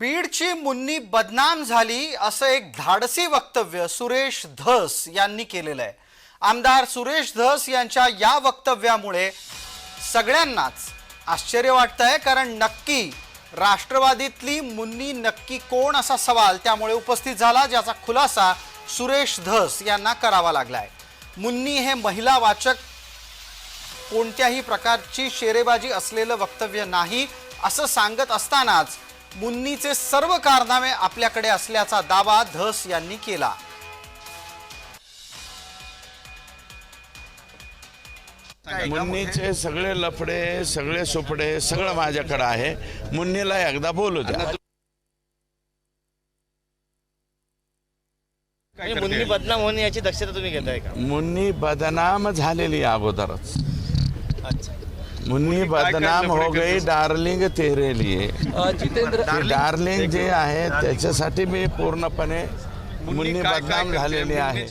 बीडची मुन्नी बदनाम झाली असं एक धाडसी वक्तव्य सुरेश धस यांनी केलेलं आहे. आमदार सुरेश धस यांच्या या वक्तव्यामुळे सगळ्यांनाच आश्चर्य वाटतंय कारण नक्की राष्ट्रवादीतली मुन्नी नक्की कोण असा सवाल त्यामुळे उपस्थित झाला ज्याचा खुलासा सुरेश धस यांना करावा लागलाय. मुन्नी हे महिला वाचक कोणत्याही प्रकारची शेरेबाजी असलेलं वक्तव्य नाही असं सांगत असतानाच मुन्नीचे सर्व कारनामे आपल्याकडे असल्याचा दावा धस यांनी केला. मुन्नीचे सगळे लफडे सगळे सुपडे सगळं माझ्याकडे आहे. मुन्नीला एकदा बोलू द्या. म्हणजे मुन्नी बदनाम होणे याची दक्षता तुम्ही घेताय का? मुन्नी बदनाम झालेली अगोदरच. अच्छा. मुन्नी बदनाम हो गई डार्लिंग तेरे लिए। जितेंद्र डार्लिंग? जे आहे त्याच्यासाठी मी पूर्णपणे मुन्नी बदनाम झालेली आहे.